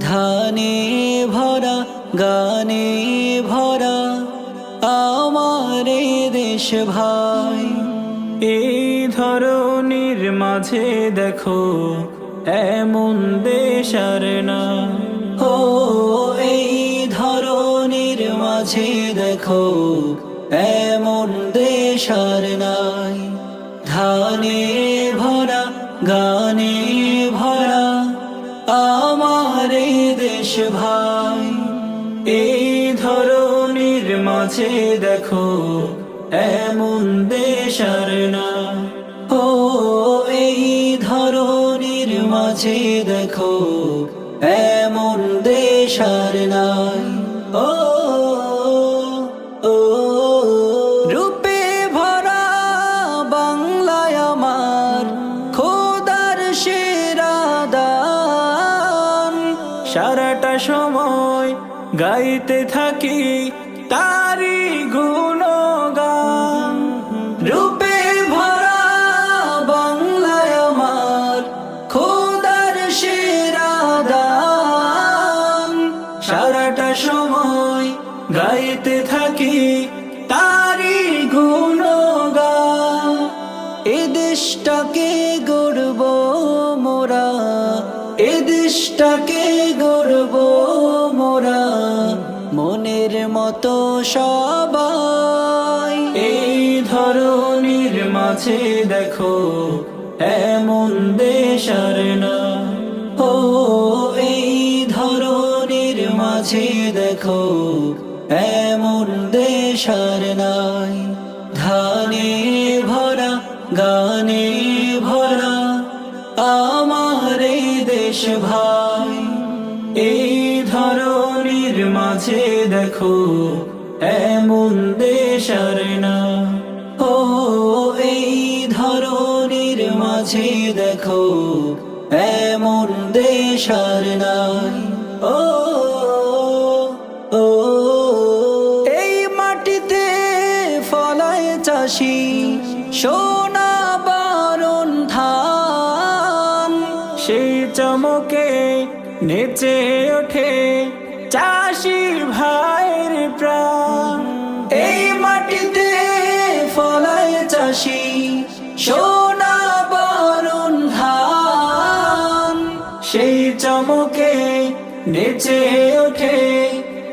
ধানে ভরা, গানে ভরা আমার দেশ ভাই। এই ধরনের মাঝে দেখো এমন দেশ আর না। ও, এই ধরনের মাঝে দেখো এমন দেশ আর নাই। ধানে ভরা, গানে ভরা আমার দেশ ভাই। এই ধরনের মাঝে দেখো এমন দেশ আর না ও, এই ধরনের মাঝে দেখো এমন দেশ আর নাই। ও সারাটা সময় গাইতে থাকি তারি গুণগান। রূপে ভরা বাংলায় আমার খোদার সেরা দান। সারাটা সময় গাইতে থাকি তারি গুণগান। এ দেশটাকে গড়ব মোরা এ দেশটাকে গড়ব মোরা, মনের মতো সবাই। এই ধরনের মাঝে দেখো, এমন দেশ আর না। ও, এই ধরনের মাঝে দেখো, এমন দেশ আর নাই। ধানে ভরা, গানে ভরা দেশ ভাই, এই ধরনের মাঝে দেখো, এমন দেশ আর না। ও, এই ধরনের মাঝে দেখো, এমন দেশ আর নাই। ও ও, এই মাটিতে ফলায় চাষি, সোনা চমকে নেচে ওঠে চাষি ভাইয়ের প্রাণ। এই মাটিতে ফলায় চাষি, সোনা বরণ ধান। সেই চমকে নেচে ওঠে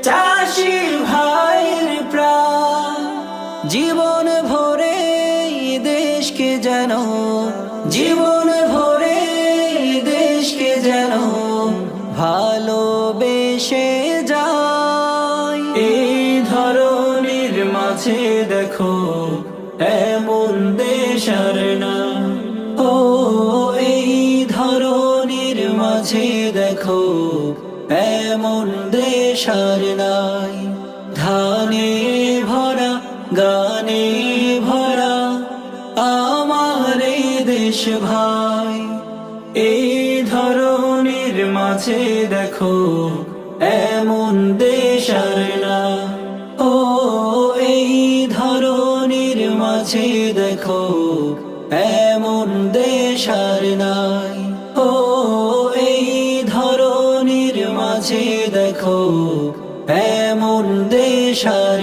চাষি ভাইয়ের প্রাণ। জীবন ভরে দেশকে যেন, জীবন ভালোবেসে যায়। এই ধরনের মাঝে দেখো, এমন দেশ আর না। ও, এই ধরনের মাঝে দেখো, এমন দেশ আর নাই। ধানে ভরা, গানে ভরা, আমার দেশ ভাই। এই আছে দেখো এমন দেশ আর না। ও, এই ধরনের মাঝে দেখো এমন দেশ আর নাই। ও, এই ধরনের মাঝে দেখো এমন দেশ আর